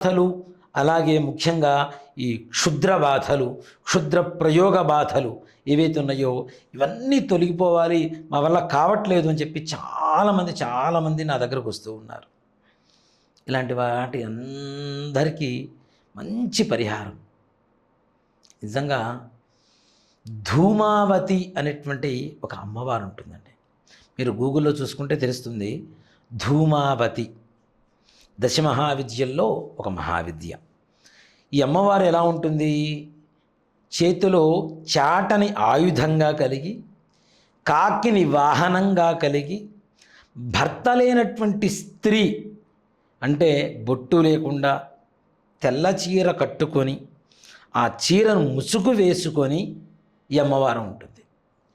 బాధలు అలాగే ముఖ్యంగా ఈ క్షుద్ర బాధలు క్షుద్ర ప్రయోగ బాధలు ఏవైతే ఉన్నాయో ఇవన్నీ తొలగిపోవాలి మా వల్ల కావట్లేదు అని చెప్పి చాలామంది చాలామంది నా దగ్గరకు వస్తూ ఉన్నారు. ఇలాంటి వాటి అందరికీ మంచి పరిహారం. నిజంగా ధూమావతి అనేటువంటి ఒక అమ్మవారు ఉంటుందండి. మీరు గూగుల్లో చూసుకుంటే తెలుస్తుంది ధూమావతి. దశ మహావిద్యల్లో ఒక మహావిద్య. ఈ అమ్మవారు ఎలా ఉంటుంది? చేతిలో చాటని ఆయుధంగా కలిగి కాకిని వాహనంగా కలిగి భర్త లేనటువంటి స్త్రీ అంటే బొట్టు లేకుండా తెల్ల చీర కట్టుకొని ఆ చీరను ముసుగు వేసుకొని ఈ అమ్మవారు ఉంటుంది.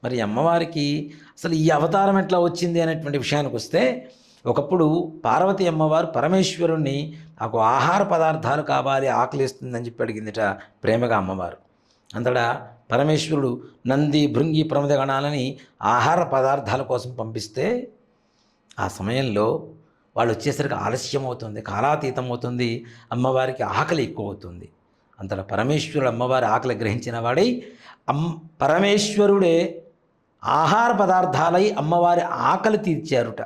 మరి అమ్మవారికి అసలు ఈ అవతారం ఎట్లా వచ్చింది అనేటువంటి విషయానికి వస్తే ఒకప్పుడు పార్వతి అమ్మవారు పరమేశ్వరుణ్ణి నాకు ఆహార పదార్థాలు కావాలి ఆకలిస్తుందని చెప్పి అడిగిందిట ప్రేమగా అమ్మవారు. అంతటా పరమేశ్వరుడు నంది భృంగి ప్రమద గణాలని ఆహార పదార్థాల కోసం పంపిస్తే ఆ సమయంలో వాళ్ళు వచ్చేసరికి ఆలస్యం అవుతుంది కాలాతీతం అవుతుంది అమ్మవారికి ఆకలి ఎక్కువ అవుతుంది. అంతటా పరమేశ్వరుడు అమ్మవారి ఆకలి గ్రహించిన వాడై అమ్ పరమేశ్వరుడే ఆహార పదార్థాలై అమ్మవారి ఆకలి తీర్చారుట.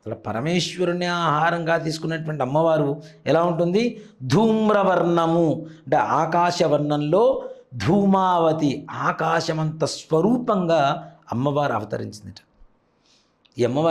అసలు పరమేశ్వరుని ఆహారంగా తీసుకున్నటువంటి అమ్మవారు ఎలా ఉంటుంది? ధూమ్రవర్ణము. అంటే ఆకాశవర్ణంలో ధూమావతి ఆకాశమంత స్వరూపంగా అమ్మవారు అవతరించిందిట. ఈ అమ్మవారి